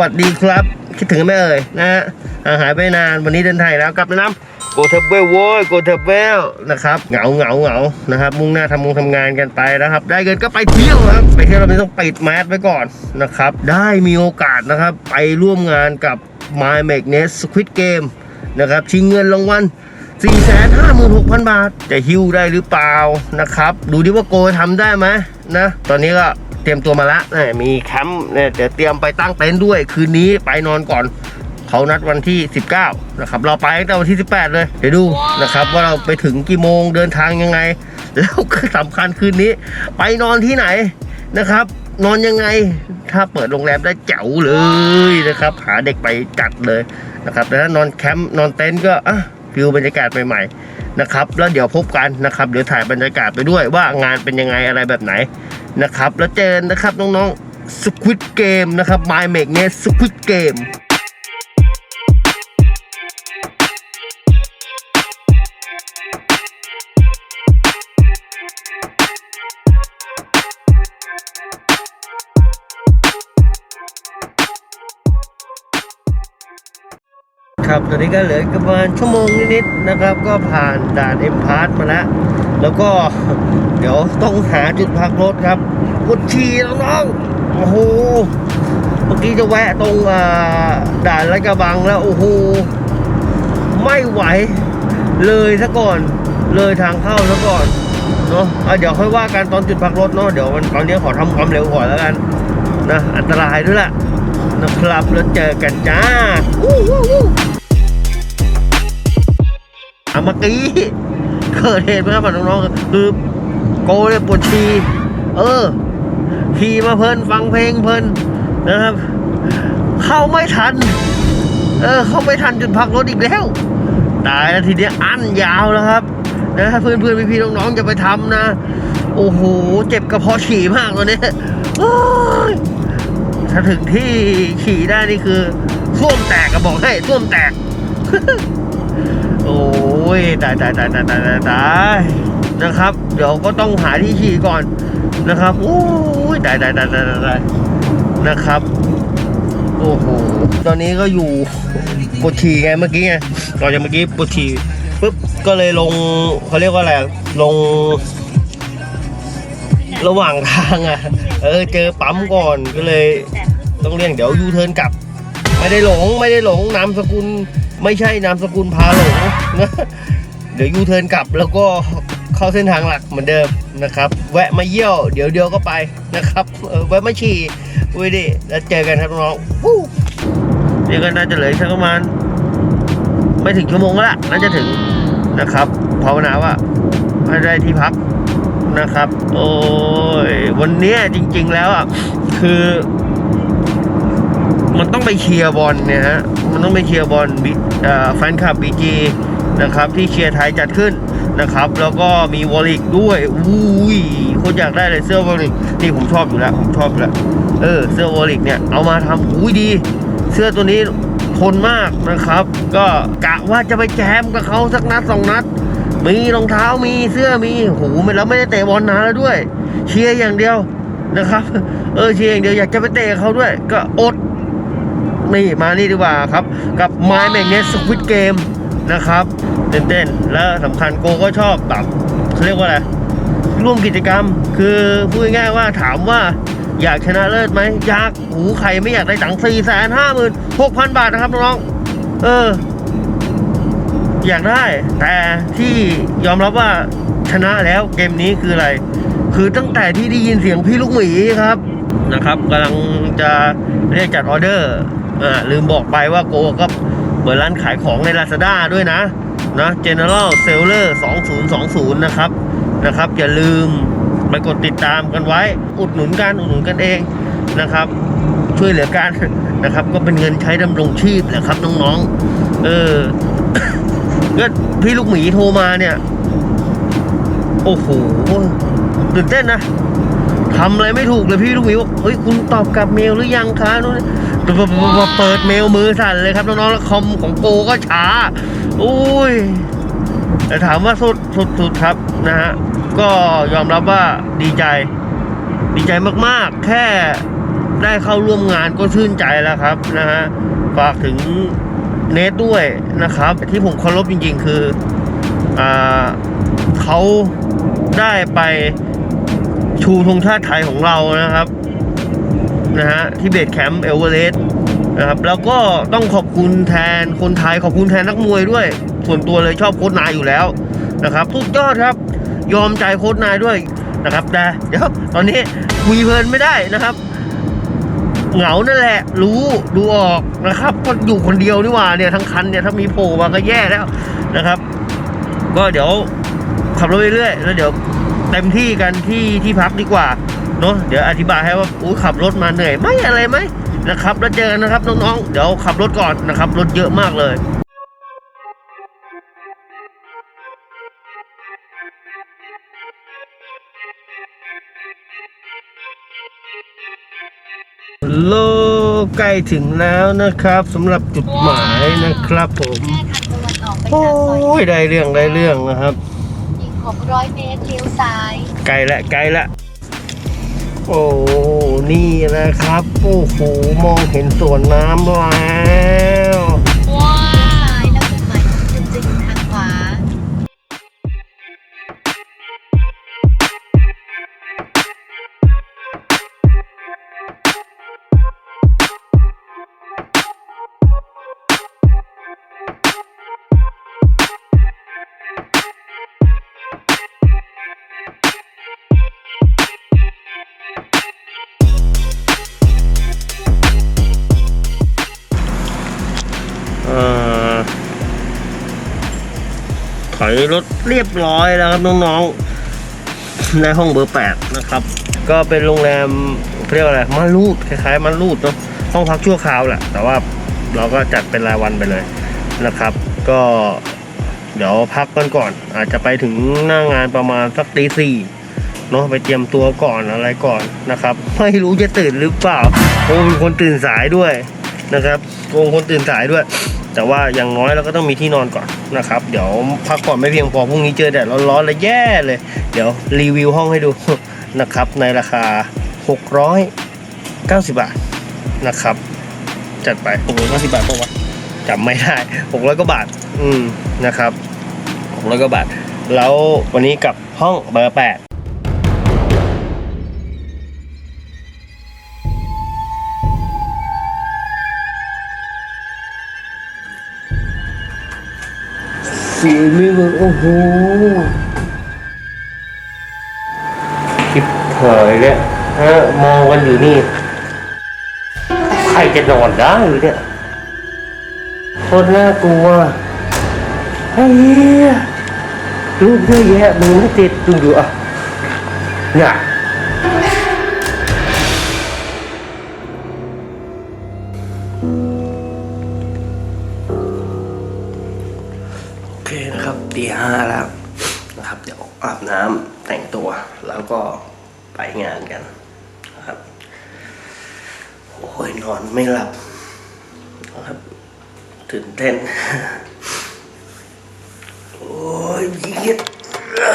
วัสดีครับ คิดถึงไหมเอ่ยนะฮะห่างหายไปนานวันนี้เดินไทยแล้วกลับนะน้ำโกเทเบลโว้ยโกเทเบลนะครับเหงาเหงาเหงานะครับ มุ่งหน้าทำงงทำงานกันไปนะครับ ได้เงินก็ไปเที่ยวครับไปเที่ยวเราไม่ต้องปิดแมสไว้ก่อนนะครับ ได้มีโอกาสนะครับ ไปร่วมงานกับ My m a g n e t Squid Game นะครับชิงเงินรางวัล456,000 บาท จะหิ้วได้หรือเปล่านะครับ ดูดิว่าโกทำได้ไหมนะ ตอนนี้ก็ เตรียมตัวมาละนะมีแคมป์เนี่ยเดี๋ยวเตรียมไปตั้งเต็นท์ด้วย คืนนี้ไปนอนก่อนเขานัดวันที่ 19 นะครับ เราไปตั้งแต่วันที่ 18 เลย เดี๋ยวดูนะครับว่าเราไปถึงกี่โมงเดินทางยังไง แล้วก็สำคัญคืนนี้ ไปนอนที่ไหนนะครับ นอนยังไงถ้าเปิดโรงแรมได้เจ๋วเลยนะครับ หาเด็กไปจัดเลยนะครับแต่ถ้านอนแคมป์นอนเต็นท์ก็อะ ฟิลบรรยากาศใหม่ๆนะครับแล้วเดี๋ยวพบกันนะครับเดี๋ยวถ่ายบรรยากาศไปด้วยว่างานเป็นยังไงอะไรแบบไหนนะครับแล้วเจอนะครับน้องๆ Squid Game นะครับ My Make n e t Squid Game รับ ตอนนี้ก็เหลือประมาณชั่วโมงนิดๆนะครับ ก็ผ่านด่านเอ็มพาร์มาแล้ว แล้วก็เดี๋ยวต้องหาจุดพักรถครับปวดฉี่น้องโอ้โห เมื่อกี้จะแวะตรงด่านไรกระบังแล้ว โอ้โห ไม่ไหว เลยซะก่อน เลยทางเข้าซะก่อนเนาะเดี๋ยวค่อยว่ากันตอนจุดพักรถเนาะ เดี๋ยวมันตอนนี้ขอทำความเร็วก่อนแล้วกันนะ อันตรายด้วยแหละนะครับแล้วเจอกันจ้า อะเมื่อกี้เกิดเหตุไหมครับน้องๆคือโกเนี่ยปวดฉี่เออขี่มาเพลินฟังเพลงเพลินนะครับ เข้าไม่ทัน เออ เข้าไม่ทันจุดพักรถอีกแล้ว ตายแล้วทีเนี้ยอั้นยาวแล้วครับนะเพื่อนเพื่อนๆพี่ๆน้องๆจะไปทำนะ โอ้โห เจ็บกระเพาะฉี่มากตอนนี้ถ้าถึงที่ฉี่ได้นี่คือส้วมแตกก็บอกให้ส้วมแตก ยตายตายตายตายตายตายตายนะครับ เดี๋ยวก็ต้องหาที่ฉี่ก่อนนะครับโอ้ยตายตายตายตายตายนะครับโอ้โหตอนนี้ก็อยู่ปวดฉี่ไงเมื่อกี้ไงก่อนจากเมื่อกี้ปวดฉี่ปุ๊บก็เลยลงเขาเรียกว่าอะไรลง ระหว่างทางอะ เออเจอปั๊มก่อนก็เลย ต้องเรียกเดี๋ยวยูเทิร์นกลับ ไม่ได้หลงไม่ได้หลงนามสกุล ไม่ใช่นามสกุลพาหลงนะเดี๋ยวยูเทิร์นกลับแล้วก็เข้าเส้นทางหลักเหมือนเดิมนะครับ แวะมาเยี่ยว เดี๋ยวเดียวก็ไปนะครับแวะมาฉี่อุ้ยดิแล้วเจอกันครับน้องๆวู้เจอกันน่าจะเหลือสักประมาณไม่ถึงชั่วโมงละน่าจะถึงนะครับภาวนาว่าให้ได้ที่พักนะครับ โอ้ยวันนี้จริง ๆ แล้วอะคือ มันต้องไปเชียร์บอลเนี่ยฮะ มันต้องไปเชียร์บอลแฟนคลับบีจีนะครับที่เชียร์ไทยจัดขึ้นนะครับ แล้วก็มีวอลลิกด้วยอุ้ยคนอยากได้เลยเสื้อวอลลิกนี่ผมชอบอยู่แล้วผมชอบอยู่แล้วเออเสื้อวอลลิกเนี่ยเอามาทำอุ้ยดี เสื้อตัวนี้ทนมากนะครับ ก็กะว่าจะไปแจมกับเขาสักนัดสองนัด มีรองเท้ามีเสื้อมีโหไม่แล้วไม่ได้เตะบอลนานแล้วด้วย เชียร์อย่างเดียวนะครับ เออเชียร์อย่างเดียวอยากจะไปเตะเขาด้วย ก็อด นี่มานี่ดีกว่าครับ กับ My m a g n e t Squid Game นะครับเต้นๆและสำคัญโกก็ชอบแบบเขาเรียกว่าอะไรร่วมกิจกรรม คือพูดง่ายๆว่าถามว่าอยากชนะเลิศไหมอยากหูใครไม่อยากได้ตังค์สี่แสนห้าหมื่นหกพันบาทนะครับน้องเออ อยากได้ แต่ที่ยอมรับว่าชนะแล้วเกมนี้คืออะไร คือตั้งแต่ที่ได้ยินเสียงพี่ลูกหมีครับนะครับกำลังจะเรียกจัดออเดอร์ อ่าลืมบอกไปว่าโกก็เปิดร้านขายของใน Lazada ด้วยนะนะ General Seller 2020 นะครับนะครับ อย่าลืมไปกดติดตามกันไว้ อุดหนุนกันอุดหนุนกันเองนะครับ ช่วยเหลือกันนะครับ ก็เป็นเงินใช้ดำรงชีพแหละครับน้องๆเออก็พี่ลูกหมีโทรมาเนี่ย โอ้โหตื่นเต้นนะ ทำอะไรไม่ถูกเลยพี่ลูกหมีบอกเฮ้ยคุณตอบกลับเมลหรือยังคะนู่นเปิดเมลมือสั่นเลยครับน้องๆแล้วคอมของโกก็ช้าโอ้ยแต่ถามว่าสุดสุดสุดครับนะฮะก็ยอมรับว่าดีใจ ดีใจมากๆ แค่ได้เข้าร่วมงานก็ชื่นใจแล้วครับนะฮะฝากถึงเนทด้วยนะครับ ที่ผมเคารพจริงๆ คืออ่าเขาได้ไป ชูธงชาติไทยของเรานะครับนะฮะที่เบสแคมป์เอเวอเรสต์นะครับแล้วก็ต้องขอบคุณแทนคนไทยขอบคุณแทนนักมวยด้วย ส่วนตัวเลยชอบโค้ชนายอยู่แล้วนะครับทุกยอดครับยอมใจโค้ชนายด้วยนะครับแต่เดี๋ยวตอนนี้คุยเพลินไม่ได้นะครับ เหงานั่นแหละ รู้ดูออกนะครับก็อยู่คนเดียวนี่หว่าเนี่ยทั้งคันเนี่ยถ้ามีโผล่มาก็แย่แล้วนะครับ ก็เดี๋ยวขับรถไปเรื่อยแล้วเดี๋ยว เต็มที่กันที่ที่พักดีกว่าเนาะเดี๋ยวอธิบายให้ว่าอุ้ยขับรถมาเหนื่อยไหมอะไรไหมนะครับแล้วเจอกันนะครับน้องๆเดี๋ยวขับรถก่อนนะครับรถเยอะมากเลยโลใกล้ถึงแล้วนะครับสำหรับจุดหมายนะครับผมโอ้ยได้เรื่องได้เรื่องนะครับ 600 เมตรเลี้ยวซ้าย ไกลละไกลละ โอ้นี่นะครับ โอ้โหมองเห็นสวนน้ำแล้ว รถเรียบร้อยแล้วครับน้องๆ ในห้องเบอร์แปดนะครับ ก็เป็นโรงแรมเรียกว่าอะไรมารูดคล้ายๆมารูดเนาะห้องพักชั่วคราวแหละแต่ว่าเราก็จัดเป็นรายวันไปเลยนะครับ ก็เดี๋ยวพักกันก่อน อาจจะไปถึงหน้างานประมาณสักตีสี่เนาะไปเตรียมตัวก่อนอะไรก่อนนะครับ ไม่รู้จะตื่นหรือเปล่าโอ้เป็นคนตื่นสายด้วยนะครับโกงคนตื่นสายด้วย แต่ว่าอย่างน้อยเราก็ต้องมีที่นอนก่อนนะครับ เดี๋ยวพักผ่อนไม่เพียงพอพรุ่งนี้เจอแดดร้อนๆแล้วแย่เลย เดี๋ยวรีวิวห้องให้ดูนะครับในราคา 690 บาทนะครับ จัดไป690บาทปะวะจำไม่ได้600กว่าบาท อืมนะครับ600กว่าบาท แล้ววันนี้กลับห้องเบอร์8 สีไม่เวิร์กโอ้โหคลิปเผยเนี่ยฮะมองกันอยู่นี่ ใครจะนอนได้เนี่ยโคตรน่ากลัวไอ้เหี้ยรูปเยอะแยะมึงไม่ติดดูดูอะเนี่ย แต่งตัวแล้วก็ไปงานกันนะครับ โอ้ยนอนไม่หลับนะครับตื่นเต้น โอ้ยยิดอ่า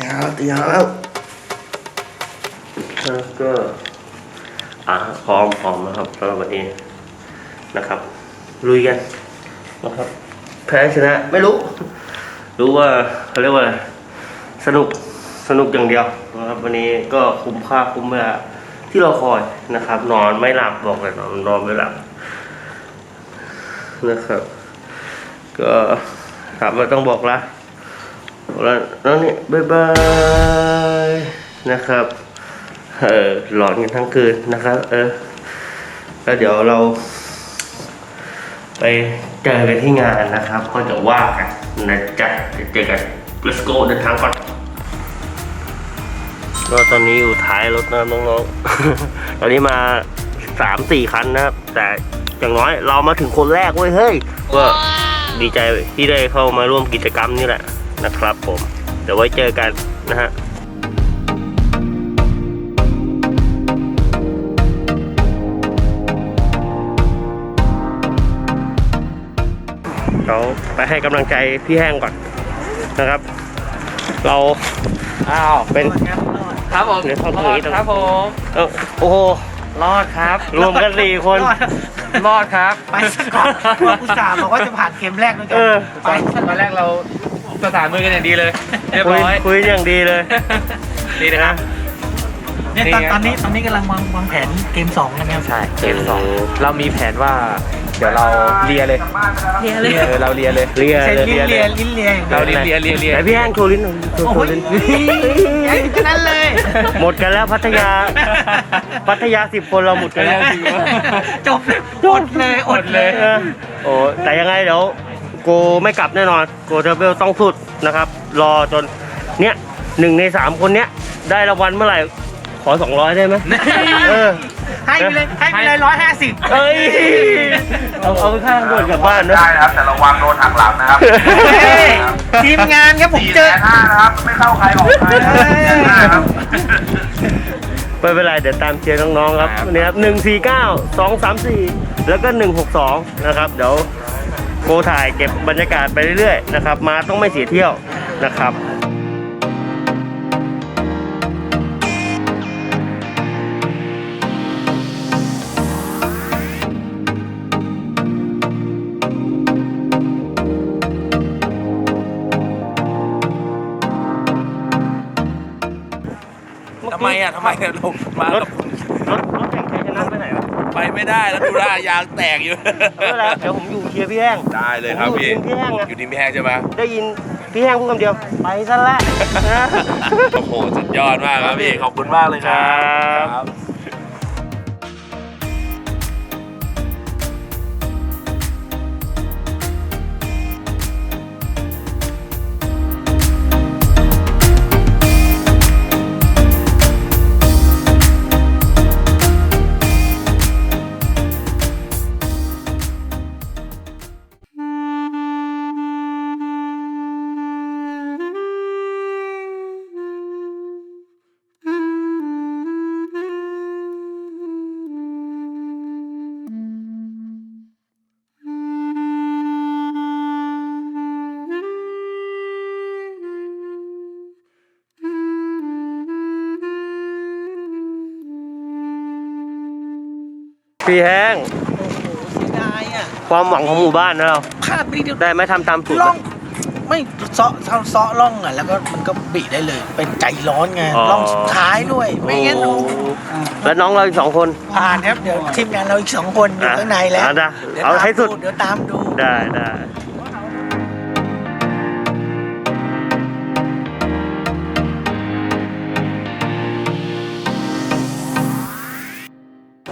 ยาวตียาวแล้วแล้วก็อะพร้อมพร้อมนะครับสำหรับวันนี้นะครับ ลุยกันนะครับแพ้ชนะไม่รู้ รู้ว่าเขาเรียกว่าสนุกสนุกอย่างเดียวนะครับวันนี้ก็คุ้มค่าคุ้มเวลาที่เราคอยนะครับ นอนไม่หลับบอกเลยนอนนอนไม่หลับนะครับ ก็ถามว่าต้องบอกละแล้วแล้วนี่บายบายนะครับเออหลอนกันทั้งคืนนะครับ เออแล้วเดี๋ยวเรา ไป เจอกันที่งานนะครับ ก็จะว่ากันนะจ๊ะเดี๋ยวเจอกัน let's go เดินทางก่อนก็ตอนนี้อยู่ท้ายรถนะน้องๆ ตอนนี้มาสามสี่คันนะครับ แต่อย่างน้อยเรามาถึงคนแรกเว้ยเฮ้ยก็ดีใจที่ได้เข้ามาร่วมกิจกรรมนี่แหละนะครับผม เดี๋ยวไว้เจอกันนะฮะ เราไปให้กำลังใจพี่แห้งก่อนนะครับ เราอ้าวเป็น ครับผมเดี๋ยวเข้าตรงนี้ตรงนี้ ครับผมเออโอ้โหรอดครับ รวมกันสี่คน รอดครับไปซะก่อนอุตส่าห์บอกว่าจะผ่านเกมแรกด้วยกัเออตอนตอนแรกเราประสานมือกันอย่างดีเลย เรียบคุยร้อยคุยอย่างดีเลย ดีนะครับ เนี่ยตอนตอนนี้ตอนนี้กำลังวางวางแผนเกมสองกันครับใช่เกมสองเรามีแผนว่า เดี๋ยวเราเลียเลยเรียนเลยเออเราเลียเลยเรียใช้เลยลิ้นเลียลิ้นเลียเราเลียเลียเลียเลียไหนพี่แห้งโชว์ลิ้นหน่อยโชว์โชว์ลิ้นไอ้แค่นั้นเลยหมดกันแล้วพัทยา พัทยาสิบคนเราหมดกันแล้วจบอดเลยอดเลย เออโอ้แต่ยังไงเดี๋ยวโกไม่กลับแน่นอนโกเทเบลต้องสุดนะครับ รอจนเนี้ยหนึ่งในสามคนเนี้ยได้รางวัลเมื่อไหร่ขอสองร้อยได้ไหมเออ ให้ไปเลยให้ไปเลยร้อยห้าสิบเอ้ยเอาเอาไปข้างด่วนกลับบ้านนะได้นะครับ แต่ระวังโดนหักหลังนะครับทีมงานครับผมสี่เจแสอนห้านะครับ ไม่เข้าใครออกใครนะสี่แสนห้าครับไม่เป็นไรเดี๋ยวตามเชียร์น้องๆครับนี่ครับหนึ่งสี่เก้าสองสามสี่แล้วก็หนึ่งหกสองนะครับเดี๋ยวโกถ่ายเก็บบรรยากาศไปเรื่อยๆนะครับ มาต้องไม่เสียเที่ยวนะครับ ทำไมอะทำไมเนี่ยลงมารถรถรถแข่งชัยชนะไปไหนวะไปไม่ได้แล้วดูหน้ายางแตกอยู่ ไม่เป็นไรเดี๋ยวผมอยู่เชียร์พี่แห้ง ได้เลยครับพี่ ผมอยู่ทีมพี่แห้งอะอยู่ทีมพี่แห้งใช่ไหมได้ยินพี่แห้งพูดคำเดียว ไปซะละนะโอ้โห สุดยอดมากครับพี่ ขอบคุณมากเลยครัครับบ พี่แห้ง เสียดายอะความหวังของหมู่บ้านนะเรา พลาดไปนิดเดียวได้ไหมทำตามสูตรล่องไหมไม่เซาะเซาะเซาะล่องอะแล้วก็มันก็บีได้เลย เป็นใจร้อนไงอ๋อล่องสุดท้ายด้วย ไม่งั้นโอ้แล้วน้องเราอีกสองคน ผ่านครับเดี๋ยวทีมงานเราอีกสองคนอยู่ข้างในแล้วอะนะดี๋ยวเอาตมให้สุดเดี๋ยวตามดู ได้ได้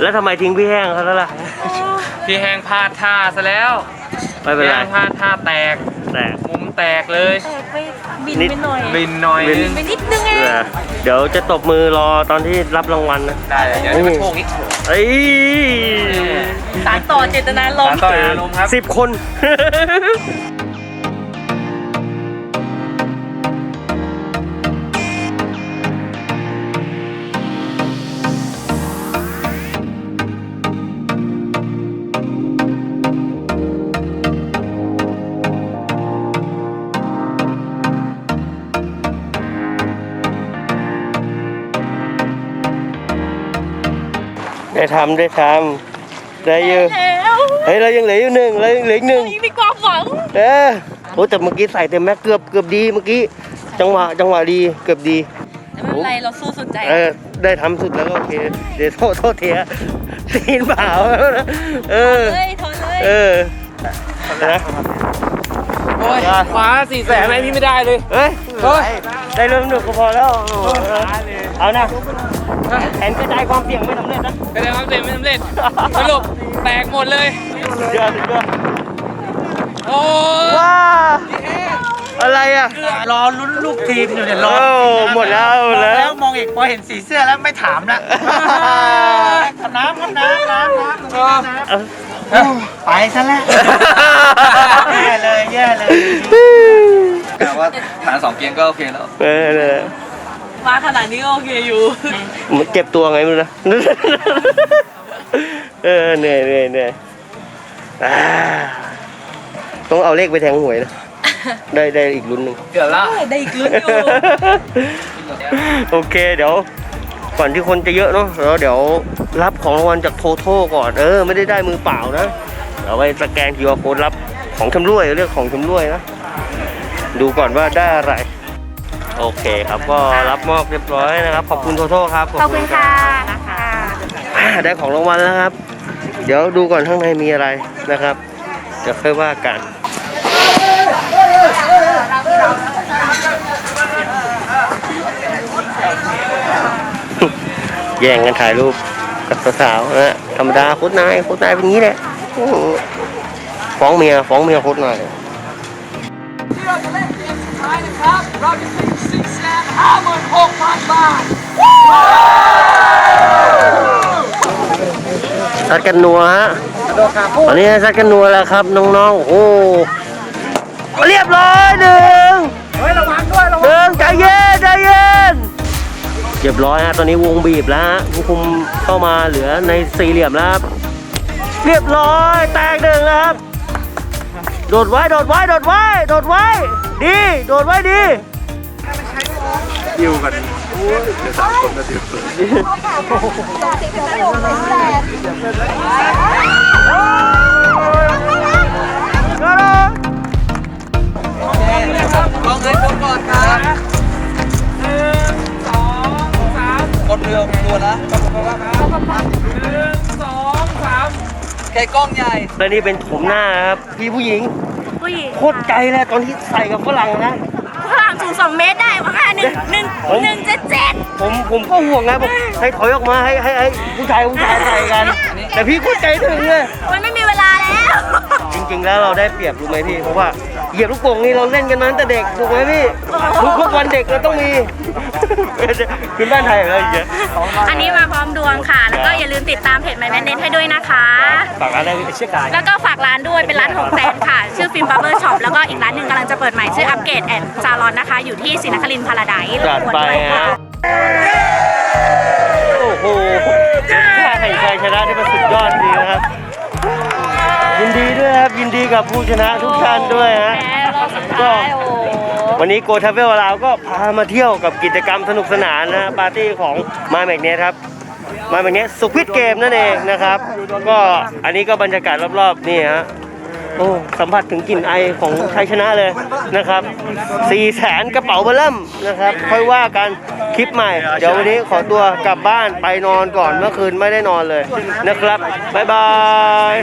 แล้วทำไมทิ้งพี่แห้งเขาแล้วล่ะ พี่แห้งพลาดท่าซะแล้วไม่เป็นพี่ไร แห้งพลาดท่าแตก แต่ มุมแตกเลย แตกไปบินนิด ไปหน่อยบินหน่อยนึงไปนิดนึงเองเออเดี๋ยวจะตบมือรอตอนที่รับรางวัลนะ ได้เลยเดี๋ยวจะมาโชคอีกเอ้ยสารต่อเจตนาลมสารต่ออารมณ์ครับ สิบคน ได้ทำได้ทำได้เยอะแล้วเฮ้ยเรายังเหลืออยู่หนึ่งเรายังเหลืออีกหนึ่งมีความหวังเออโอ้แต่เมื่อกี้ใส่เต็มแม็กเกือบเกือบดีเมื่อกี้จังหวะจังหวะดีเกือบดีแต่ไม่เป็นไรเราสู้สุดใจเออได้ทำสุดแล้วก็โอเคเดี๋ยวโทษโทษเทียซีนเปล่าเออเลยทนเลยเออนะโอ้โอ้ยขวาสี่แสนไหมพี่ไม่ได้เลยเฮ้ยเฮ้ยได้เรื่องหนุกก็พอแล้วโอ้โหเอานะ แผนกระจายความเสี่ยงไม่สำเร็จนะกระจายความเสี่ยงไม่สำเร็จสรุปแตกหมดเลยสุดยอดสุดยอดโอ้ยว้าอะไรอะรอลุ้นลูกทีมอยู่เนี่ยรโอ้อหมดแล้วหมดแล้วแล้ว มองอีกพอเห็นสีเสื้อแล้วไม่ถามละน้ำครับน้ำน้ำน้ำน้ำไปซะแล้วแย่เลยแย่เลยแต่ว่าฐานสองเกมก็โอเคแล้วเออเออ มาขนาดนี้ก็โอเคอยู่ มันเจ็บตัวไงไม่รู้นะ เออเหนื่อยเหนื่อยเหนื่อยอ่าต้องเอาเลขไปแทงหวยนะ ได้ได้อีกรุ่นหนึ่ง เกือบแล้ว ได้อีกลุ้นอยู่ โอเคเดี๋ยว ก่อนที่คนจะเยอะเนาะแล้วเดี๋ยวรับของรางวัลจากโทโทก่อนเออ ไม่ได้ได้มือเปล่านะเอาไว้สแกน QR code รับของชำร่วยเรื่องของชำร่วยนะ ดูก่อนว่าได้อะไร โอเคครับก็รับมอบเรียบร้อยนะครับ ขอบคุณโทโทครับขอบคุณค่ะนะคะอ่าได้ของรางวัลแล้วครับ เดี๋ยวดูก่อนข้างในมีอะไรนะครับเดี๋ยวค่อยว่ากันแย่งกันถ่ายรูปกับสาวๆนะธรรมดาโคตรนายโคตรนายเป็นอย่างนี้แหละโอ้โหฟ้องเมียฟ้องเมียโคตรนายที่เราจะเล่นเกมสุดท้ายนะครับเราจะ ชิงซิกแสนห้าหมื่นหกพันบาทซัดกันนัวฮะตอนนี้ซัดกันนัวแล้วครับน้องๆ โอ้โหเรียบร้อยหนึ่งเฮ้ยระวังด้วยระวังหนึ่งใจเย็นใจเย็นเรียบร้อยฮะตอนนี้วงบีบแล้วฮะผู้คุมเข้ามาเหลือในสี่เหลี่ยมแล้วครับ เรียบร้อยแตกหนึ่งแล้วครับ โดดไว้ โดดไว้ โดดไว้ โดดไว้ ดี โดดไว้ดี ดิวกันโอ้ยเดี๋ยวสามคนก็ดิวเลองให้คนก่อนครับหนึ่งสองสามกดเรือตัวนะกดตัวแล้วครับหนึ่งสองสามแค่กล้องใหญ่และนี่เป็นผมหน้าครับพี่ผู้หญิงผู้หญิงโคตรไกลเลยตอนที่ใส่กับฝรั่งนะฝรั่งสูงสองเมตรได้วะค่ะ หนึ่งหนึ่งหนึ่งเจ็ดเจ็ดผมผมก็ห่วงไงบอกให้ถอยออกมาให้ให้ให้ผู้ชายผู้ชายใส่กัน แต่พี่โคตรใจถึงเลยมันไม่มีเวลาแล้ว จริงๆแล้วเราได้เปรียบรู้ไหมพี่เพราะว่า เหยียบลูกโป่งนี่เราเล่นกันมาตั้งแต่เด็กถูกไหมพี่ทุกทุกวันเด็กเราต้องมีคุณบ้านไทยอะไรอย่างเงี้ยอันนี้มาพร้อมดวงค่ะ แล้วก็อย่าลืมติดตามเพจ My m a n เน้นให้ด้วยนะคะ ฝากร้านอะไรเชื่อกายแล้วก็ฝากร้านด้วยเป็นร้านหกแสนค่ะ ชื่อฟิล์มบับเบอร์ช็อปแล้วก็อีกร้านหนึ่งกำลังจะเปิดใหม่ชื่ออัปเกรดแอนด์ซาลอนนะคะ อยู่ที่ศรีนครินทร์พาราไดซ์จัดไปฮะโอ้โหถ้าแห่งชัยชนะที่มันสุดยอดจริงนะครับ ยินดีด้วยครับ ยินดีกับผู้ชนะทุกท่านด้วยฮะก็วันนี้โกทัฟเวลเราก็พามาเที่ยวกับกิจกรรมสนุกสนานนะปาร์ตี้ของมาแมกเนสครับ มาแมกเนสสุขวิทเกมนั่นเองนะครับ ก็อันนี้ก็บรรยากาศรอบๆนี่ฮะโอ้สัมผัสถึงกลิ่นไอของชัยชนะเลยนะครับ4ี่แสนกระเป๋าเบอร์เริ่มนะครับ ค่อยว่ากันคลิปใหม่ เดี๋ยววันนี้ขอตัวกลับบ้านไปนอนก่อนเมื่อคืนไม่ได้นอนเลยนะครับบ๊ายบาย